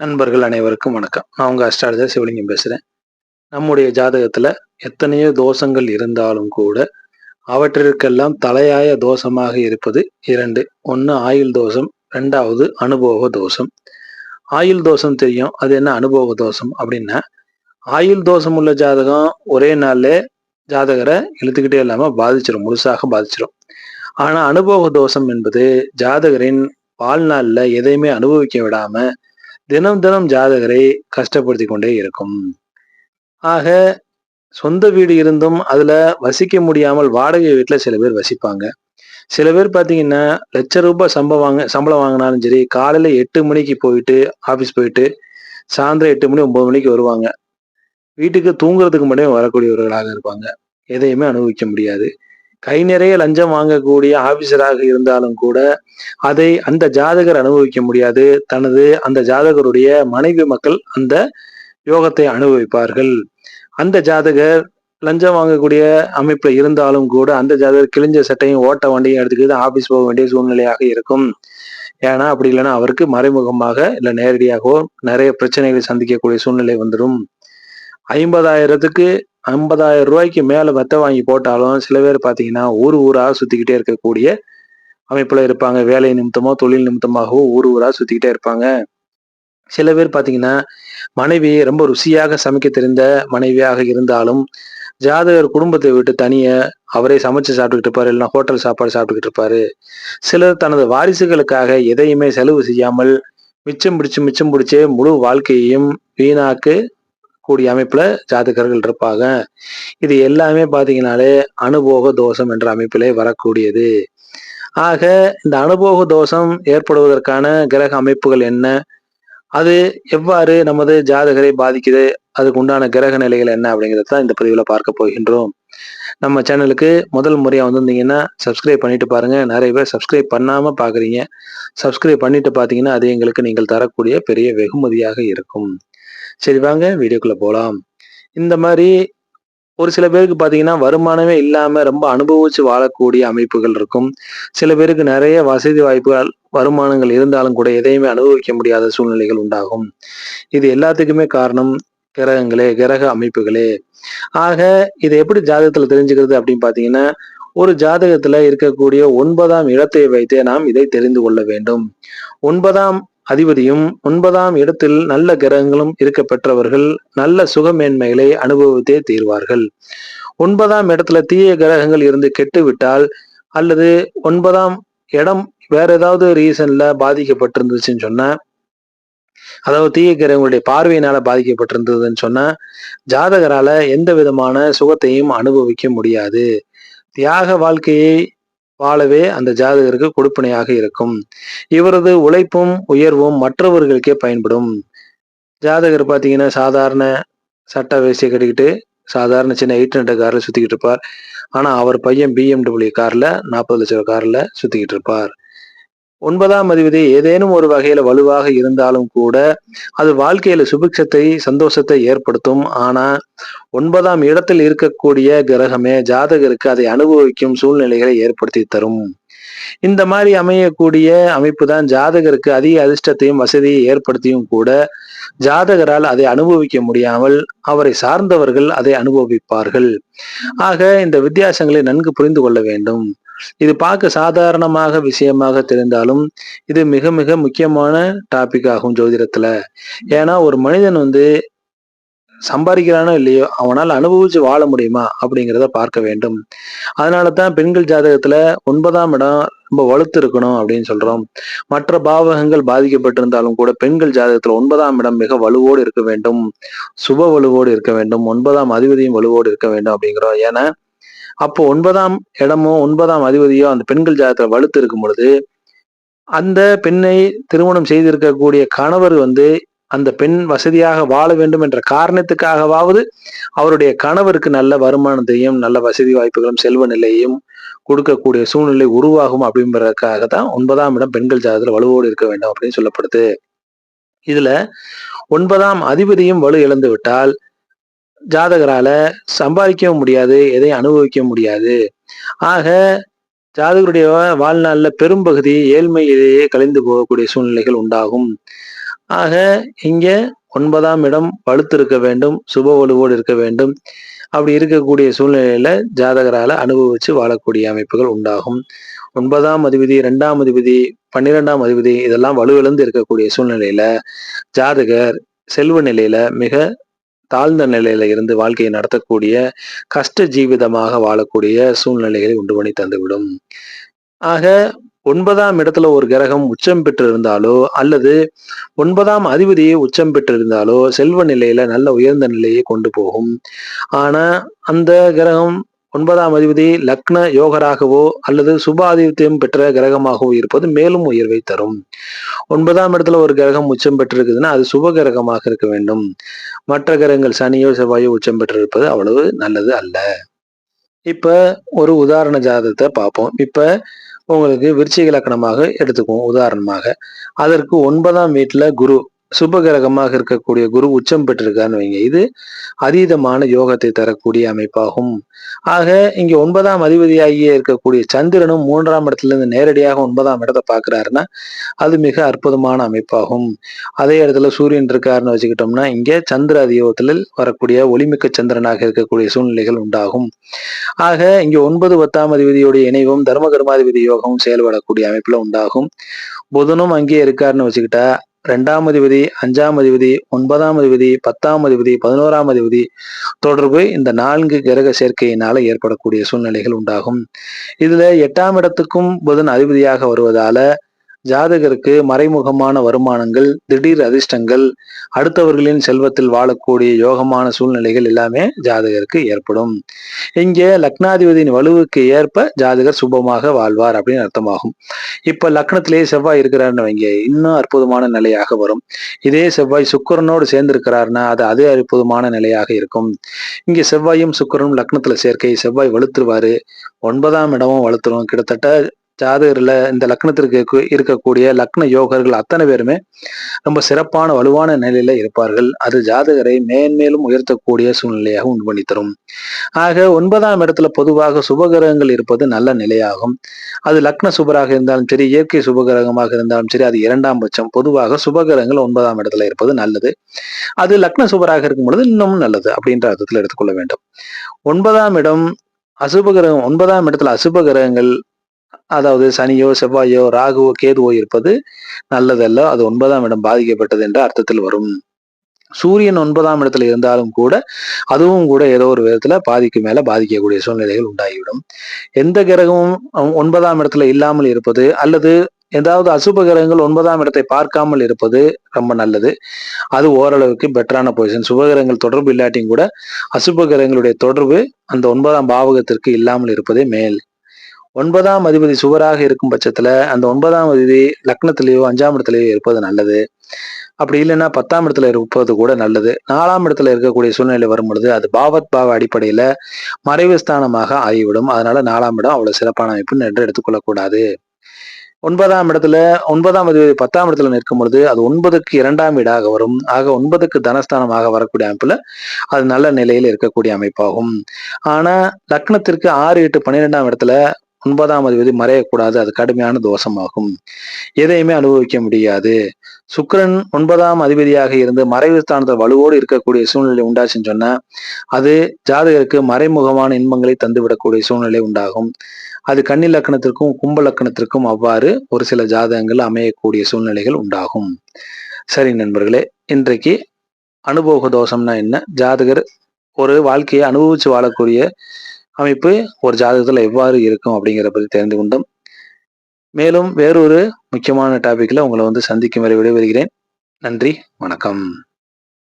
நண்பர்கள் அனைவருக்கும் வணக்கம். நான் உங்கள் அஸ்ட்ராலஜர் சிவலிங்கம் பேசுகிறேன் நம்முடைய ஜாதகத்தில் எத்தனையோ தோஷங்கள் இருந்தாலும் கூட அவற்றிற்கெல்லாம் தலையாய தோஷமாக இருப்பது இரண்டு. ஒன்று ஆயுள் தோஷம் ரெண்டாவது அனுபவ தோஷம். ஆயுள் தோஷம் தெரியும். அது என்ன அனுபவ தோஷம் அப்படின்னா ஆயுள் தோஷம் உள்ள ஜாதகம் ஒரே நாளில் ஜாதகரை இழுத்துக்கிட்டே இல்லாமல் பாதிச்சிடும் முழுசாக பாதிச்சிடும் ஆனால் அனுபவ தோஷம் என்பது ஜாதகரின் வாழ்நாளில் எதையுமே அனுபவிக்க விடாமல் தினம் தினம் ஜாதகரை கஷ்டப்படுத்தி கொண்டே இருக்கும். ஆக சொந்த வீடு இருந்தும் அதுல வசிக்க முடியாமல் வாடகை வீட்டுல சில பேர் வசிப்பாங்க. சில பேர் பார்த்தீங்கன்னா லட்ச ரூபாய் சம்பளம் வாங்க சம்பளம் வாங்கினாலும் சரி காலையில எட்டு மணிக்கு போயிட்டு ஆபீஸ் போயிட்டு சாயந்தரம் எட்டு மணி ஒன்பது மணிக்கு வருவாங்க. வீட்டுக்கு தூங்குறதுக்கு மட்டும் வரக்கூடியவர்களாக இருப்பாங்க. எதையுமே அனுபவிக்க முடியாது. கை நிறைய லஞ்சம் வாங்கக்கூடிய ஆபீசராக இருந்தாலும் கூட அதை அந்த ஜாதகர் அனுபவிக்க முடியாது. தனது அந்த ஜாதகருடைய மனைவி மக்கள் அந்த யோகத்தை அனுபவிப்பார்கள். அந்த ஜாதகர் லஞ்சம் வாங்கக்கூடிய அமைப்புல இருந்தாலும் கூட அந்த ஜாதகர் கிழிஞ்ச சட்டையும் ஓட்ட வண்டியும் எடுத்துக்கிட்டு ஆபீஸ் போக வேண்டிய சூழ்நிலையாக இருக்கும். ஏன்னா அப்படி இல்லைன்னா அவருக்கு மறைமுகமாக இல்லை நேரடியாகவோ நிறைய பிரச்சனைகளை சந்திக்கக்கூடிய சூழ்நிலை வந்துடும். ஐம்பதாயிரத்துக்கு ஐம்பதாயிரம் ரூபாய்க்கு மேலே வெத்த வாங்கி போட்டாலும் சில பேர் பார்த்தீங்கன்னா ஊர் ஊராக சுற்றிக்கிட்டே இருக்கக்கூடிய அமைப்பில் இருப்பாங்க. வேலை நிமித்தமோ தொழில் நிமித்தமாகவோ ஊர் ஊராக சுற்றிக்கிட்டே இருப்பாங்க. சில பேர் பார்த்தீங்கன்னா மனைவி ரொம்ப ருசியாக சமைக்க தெரிந்த மனைவியாக இருந்தாலும் ஜாதகர் குடும்பத்தை விட்டு தனிய அவரே சமைச்சு சாப்பிட்டுக்கிட்டு இருப்பாரு இல்லைன்னா ஹோட்டல் சாப்பாடு சாப்பிட்டுக்கிட்டு இருப்பாரு. சிலர் தனது வாரிசுகளுக்காக எதையுமே செலவு செய்யாமல் மிச்சம் பிடிச்சு மிச்சம் பிடிச்சே முழு வாழ்க்கையையும் வீணாக்கு கூடிய அமைப்புல ஜாதகர்கள் இருப்பாங்க. இது எல்லாமே பார்த்தீங்கனாலே அனுபோக தோஷம் என்ற அமைப்பிலே வரக்கூடியது. ஆக இந்த அனுபோக தோஷம் ஏற்படுவதற்கான கிரக அமைப்புகள் என்ன? அது எவ்வாறு நமது ஜாதகரை பாதிக்குது? அதுக்கு உண்டான கிரக நிலைகள் என்ன அப்படிங்கிறத தான் இந்த பதிவில் பார்க்க போகின்றோம். நம்ம சேனலுக்கு முதல் முறையாக வந்திருந்தீங்கன்னா சப்ஸ்கிரைப் பண்ணிட்டு பாருங்க. நிறைய பேர் சப்ஸ்கிரைப் பண்ணாம பாக்குறீங்க. சப்ஸ்கிரைப் பண்ணிட்டு பார்த்தீங்கன்னா அது எங்களுக்கு நீங்கள் தரக்கூடிய பெரிய வெகுமதியாக இருக்கும். சரி வாங்க வீடியோக்குள்ள போகலாம் இந்த மாதிரி ஒரு சில பேருக்கு பார்த்தீங்கன்னா வருமானமே இல்லாம ரொம்ப அனுபவிச்சு வாழக்கூடிய அமைப்புகள் இருக்கும். சில பேருக்கு நிறைய வசதி வாய்ப்புகள் வருமானங்கள் இருந்தாலும் கூட எதையுமே அனுபவிக்க முடியாத சூழ்நிலைகள் உண்டாகும். இது எல்லாத்துக்குமே காரணம் கிரகங்களே கிரக அமைப்புகளே. ஆக இதை எப்படி ஜாதகத்துல தெரிஞ்சுக்கிறது அப்படின்னு பாத்தீங்கன்னா ஒரு ஜாதகத்துல இருக்கக்கூடிய ஒன்பதாம் இடத்தை வைத்தே நாம் இதை தெரிந்து கொள்ள வேண்டும். ஒன்பதாம் அதிபதியும் ஒன்பதாம் இடத்தில் நல்ல கிரகங்களும் இருக்க பெற்றவர்கள் நல்ல சுகமேன்மைகளை அனுபவித்தே தீர்வார்கள். ஒன்பதாம் இடத்துல தீய கிரகங்கள் இருந்து கெட்டுவிட்டால் அல்லது ஒன்பதாம் இடம் வேற ஏதாவது ரீசன்ல பாதிக்கப்பட்டிருந்துச்சுன்னு சொன்னா அதாவது தீய கிரகங்களுடைய பார்வையினால பாதிக்கப்பட்டிருந்ததுன்னு சொன்னா ஜாதகரால எந்த விதமான சுகத்தையும் அனுபவிக்க முடியாது. தியாக வாழ்க்கையை வாழவே அந்த ஜாதகருக்கு கொடுப்பனையாக இருக்கும். இவரது உழைப்பும் உயர்வும் மற்றவர்களுக்கே பயன்படும். ஜாதகர் பார்த்தீங்கன்னா சாதாரண சட்ட வேசியை கட்டிக்கிட்டு சாதாரண சின்ன எயிட் ஹண்ட்ரட் கார்ல சுத்திக்கிட்டு இருப்பார். ஆனா அவர் பையன் பிஎம்டபிள்யூ கார்ல நாற்பது லட்சம் கார்ல சுத்திக்கிட்டு இருப்பார். ஒன்பதாம் அதிபதி ஏதேனும் ஒரு வகையில வலுவாக இருந்தாலும் கூட அது வாழ்க்கையில சுபிக்ஷத்தை சந்தோஷத்தை ஏற்படுத்தும். ஆனா ஒன்பதாம் இடத்தில் இருக்கக்கூடிய கிரகமே ஜாதகருக்கு அதை அனுபவிக்கும் சூழ்நிலைகளை ஏற்படுத்தி தரும். இந்த மாதிரி அமையக்கூடிய அமைப்பு தான் ஜாதகருக்கு அதிக அதிர்ஷ்டத்தையும் வசதியை ஏற்படுத்தியும் கூட ஜாதகரால் அதை அனுபவிக்க முடியாமல் அவரை சார்ந்தவர்கள் அதை அனுபவிப்பார்கள். ஆக இந்த வித்தியாசங்களை நன்கு புரிந்து கொள்ள வேண்டும். இது பார்க்க சாதாரணமாக விஷயமாக தெரிந்தாலும் இது மிக மிக முக்கியமான டாபிக் ஆகும் ஜோதிடத்துல. ஏன்னா ஒரு மனிதன் வந்து சம்பாதிக்கிறானோ இல்லையோ அவனால் அனுபவிச்சு வாழ முடியுமா அப்படிங்கிறத பார்க்க வேண்டும். அதனால தான் பெண்கள் ஜாதகத்துல ஒன்பதாம் இடம் ரொம்ப வலுத்து இருக்கணும் அப்படின்னு சொல்றோம். மற்ற பாவகங்கள் பாதிக்கப்பட்டிருந்தாலும் கூட பெண்கள் ஜாதகத்துல ஒன்பதாம் இடம் மிக வலுவோடு இருக்க வேண்டும். சுப வலுவோடு இருக்க வேண்டும். ஒன்பதாம் அதிபதியும் வலுவோடு இருக்க வேண்டும் அப்படிங்கிறோம். ஏன்னா அப்போ ஒன்பதாம் இடமோ ஒன்பதாம் அதிபதியோ அந்த பெண்கள் ஜாதகத்துல வலுத்து இருக்கும் பொழுது அந்த பெண்ணை திருமணம் செய்திருக்கக்கூடிய கணவர் வந்து அந்த பெண் வசதியாக வாழ வேண்டும் என்ற காரணத்துக்காகவாவது அவருடைய கணவருக்கு நல்ல வருமானத்தையும் நல்ல வசதி வாய்ப்புகளும் செல்வ நிலையையும் கொடுக்கக்கூடிய சூழ்நிலை உருவாகும் அப்படிங்கிறதுக்காக தான் ஒன்பதாம் இடம் பெண்கள் ஜாதகத்தில் வலுவோடு இருக்க வேண்டும் அப்படின்னு சொல்லப்படுது. இதுல ஒன்பதாம் அதிபதியும் வலு இழந்து விட்டால் ஜாதகரால சம்பாதிக்கவும் முடியாது எதையும் அனுபவிக்க முடியாது. ஆக ஜாதகருடைய வாழ்நாளில் பெரும்பகுதி ஏழ்மையிலேயே கலைந்து போகக்கூடிய சூழ்நிலைகள் உண்டாகும். ஆக இங்க ஒன்பதாம் இடம் வலுத்து இருக்க வேண்டும் சுப வலுவோடு இருக்க வேண்டும். அப்படி இருக்கக்கூடிய சூழ்நிலையில ஜாதகரால அனுபவிச்சு வாழக்கூடிய அமைப்புகள் உண்டாகும். ஒன்பதாம் அதிபதி இரண்டாம் அதிபதி பன்னிரெண்டாம் அதிபதி இதெல்லாம் வலுவிழந்து இருக்கக்கூடிய சூழ்நிலையில ஜாதகர் செல்வ நிலையில மிக தாழ்ந்த நிலையில இருந்து வாழ்க்கையை நடத்தக்கூடிய கஷ்ட ஜீவிதமாக வாழக்கூடிய சூழ்நிலைகளை உண்டு பண்ணி தந்துவிடும். ஆக ஒன்பதாம் இடத்துல ஒரு கிரகம் உச்சம் பெற்றிருந்தாலோ அல்லது ஒன்பதாம் அதிபதியை உச்சம் பெற்றிருந்தாலோ செல்வ நிலையில நல்ல உயர்ந்த நிலையை கொண்டு போகும். ஆனா அந்த கிரகம் ஒன்பதாம் அதிபதி லக்ன யோகராகவோ அல்லது சுபாதிபத்தியம் பெற்ற கிரகமாகவோ இருப்பது மேலும் உயர்வை தரும். ஒன்பதாம் இடத்துல ஒரு கிரகம் உச்சம் பெற்றிருக்குதுன்னா அது சுப கிரகமாக இருக்க வேண்டும். மற்ற கிரகங்கள் சனியோ செவ்வாயோ உச்சம் பெற்றிருப்பது அவ்வளவு நல்லது அல்ல. இப்ப ஒரு உதாரண ஜாதகத்தை பார்ப்போம். இப்ப உங்களுக்கு விருச்சிக இலக்கணமாக எடுத்துக்குவோம் உதாரணமாக. அதற்கு ஒன்பதாம் வீட்டுல குரு சுபகிரகமாக இருக்கக்கூடிய குரு உச்சம் பெற்றிருக்கான்னு வைங்க. இது அதீதமான யோகத்தை தரக்கூடிய அமைப்பாகும். ஆக இங்க ஒன்பதாம் அதிபதியாகிய இருக்கக்கூடிய சந்திரனும் மூன்றாம் இடத்துல இருந்து நேரடியாக ஒன்பதாம் இடத்தை பாக்குறாருன்னா அது மிக அற்புதமான அமைப்பாகும். அதே இடத்துல சூரியன் இருக்காருன்னு வச்சுக்கிட்டோம்னா இங்க சந்திர அதியோகத்தில் வரக்கூடிய ஒளிமிக்க சந்திரனாக இருக்கக்கூடிய சூழ்நிலைகள் உண்டாகும். ஆக இங்க ஒன்பது பத்தாம் அதிபதியுடைய இணைவும் தர்ம கர்மாதிபதி யோகமும் செயல்படக்கூடிய அமைப்புல உண்டாகும். புதனும் அங்கேயே இருக்காருன்னு வச்சுக்கிட்டா ரெண்டாம் அதிபதி அஞ்சாம் அதிபதி ஒன்பதாம் அதிபதி பத்தாம் அதிபதி பதினோராம் அதிபதி தொடர்பு இந்த நான்கு கிரக சேர்க்கையினால ஏற்படக்கூடிய சூழ்நிலைகள் உண்டாகும். இதுல எட்டாம் இடத்துக்கும் புதன் அதிபதியாக வருவதால ஜாதகருக்கு மறைமுகமான வருமானங்கள் திடீர் அதிர்ஷ்டங்கள் அடுத்தவர்களின் செல்வத்தில் வாழக்கூடிய யோகமான சூழ்நிலைகள் எல்லாமே ஜாதகருக்கு ஏற்படும். இங்கே லக்னாதிபதியின் வலுவுக்கு ஏற்ப ஜாதகர் சுபமாக வாழ்வார் அப்படின்னு அர்த்தமாகும். இப்ப லக்னத்திலேயே செவ்வாய் இருக்கிறாருன்னு வைங்க இன்னும் அற்புதமான நிலையாக வரும். இதே செவ்வாய் சுக்கரனோடு சேர்ந்து இருக்கிறாருன்னா அது அதே அற்புதமான நிலையாக இருக்கும். இங்க செவ்வாயும் சுக்கரனும் லக்னத்துல சேர்க்கை செவ்வாய் வலுத்துருவாரு. ஒன்பதாம் இடமும் வலுத்துரும். கிட்டத்தட்ட ஜாதகர்ல இந்த லக்னத்திற்கு இருக்கக்கூடிய லக்ன யோகர்கள் அத்தனை பேருமே ரொம்ப சிறப்பான வலுவான நிலையில இருப்பார்கள். அது ஜாதகரை மேன்மேலும் உயர்த்தக்கூடிய சூழ்நிலையாக உண்டு பண்ணி தரும். ஆக ஒன்பதாம் இடத்துல பொதுவாக சுபகிரகங்கள் இருப்பது நல்ல நிலையாகும். அது லக்ன சுபராக இருந்தாலும் சரி இயற்கை சுபகிரகமாக இருந்தாலும் சரி அது இரண்டாம் பட்சம். பொதுவாக சுபகிரகங்கள் ஒன்பதாம் இடத்துல இருப்பது நல்லது. அது லக்ன சுபராக இருக்கும் பொழுது இன்னும் நல்லது அப்படின்ற அர்த்தத்தில் எடுத்துக்கொள்ள வேண்டும். ஒன்பதாம் இடம் அசுபகிரகம் ஒன்பதாம் இடத்துல அசுப கிரகங்கள் அதாவது சனியோ செவ்வாயோ ராகுவோ கேதுவோ இருப்பது நல்லதல்ல அது ஒன்பதாம் இடம் பாதிக்கப்பட்டது என்ற அர்த்தத்தில் வரும். சூரியன் ஒன்பதாம் இடத்துல இருந்தாலும் கூட அதுவும் கூட ஏதோ ஒரு விதத்துல பாதிக்கு மேல பாதிக்கக்கூடிய சூழ்நிலைகள் உண்டாகிவிடும். எந்த கிரகமும் ஒன்பதாம் இடத்துல இல்லாமல் இருப்பது அல்லது ஏதாவது அசுப கிரகங்கள் ஒன்பதாம் இடத்தை பார்க்காமல் இருப்பது ரொம்ப நல்லது. அது ஓரளவுக்கு பெட்டரான பொசிஷன் சுபகிரகங்கள் தொடர்பு இல்லாட்டியும் கூட அசுப கிரகங்களுடைய தொடர்பு அந்த ஒன்பதாம் பாவகத்திற்கு இல்லாமல் இருப்பதே மேல். ஒன்பதாம் அதிபதி சுவராக இருக்கும் பட்சத்துல அந்த ஒன்பதாம் அதிபதி லக்னத்திலேயோ அஞ்சாம் இடத்துலயோ இருப்பது நல்லது. அப்படி இல்லைன்னா பத்தாம் இடத்துல இருப்பது கூட நல்லது. நாலாம் இடத்துல இருக்கக்கூடிய சூழ்நிலை வரும் பொழுது அது பாவத் பாவ அடிப்படையில மறைவு ஸ்தானமாக ஆகிவிடும். அதனால நாலாம் இடம் அவ்வளவு சிறப்பான அமைப்பு என்று எடுத்துக்கொள்ளக்கூடாது. ஒன்பதாம் இடத்துல ஒன்பதாம் அதிபதி பத்தாம் இடத்துல நிற்கும் பொழுது அது ஒன்பதுக்கு இரண்டாம் வீடாக வரும். ஆக ஒன்பதுக்கு தனஸ்தானமாக வரக்கூடிய அமைப்புல அது நல்ல நிலையில் இருக்கக்கூடிய அமைப்பாகும். ஆனா லக்னத்திற்கு ஆறு எட்டு பன்னிரெண்டாம் இடத்துல ஒன்பதாம் அதிபதி மறையக்கூடாது அது கடுமையான தோஷமாகும். எதையுமே அனுபவிக்க முடியாது. சுக்கரன் ஒன்பதாம் அதிபதியாக இருந்து மறைவு ஸ்தானத்தில் வலுவோடு இருக்கக்கூடிய சூழ்நிலை உண்டாச்சுன்னு சொன்னா அது ஜாதகருக்கு மறைமுகமான இன்பங்களை தந்துவிடக்கூடிய சூழ்நிலை உண்டாகும். அது கன்னி லக்கணத்திற்கும் கும்ப லக்கணத்திற்கும் அவ்வாறு ஒரு சில ஜாதகங்கள் அமையக்கூடிய சூழ்நிலைகள் உண்டாகும். சரி நண்பர்களே இன்றைக்கு அனுபவ தோஷம்னா என்ன? ஜாதகர் ஒரு வாழ்க்கையை அனுபவிச்சு வாழக்கூடிய அமைப்பு ஒரு ஜாதகத்தில் எவ்வாறு இருக்கும் அப்படிங்கிற பற்றி தெரிந்து கொண்டோம். மேலும் வேறொரு முக்கியமான டாபிக்ல உங்களை வந்து சந்திக்கும் வரை விடைபெறுகிறேன். நன்றி வணக்கம்.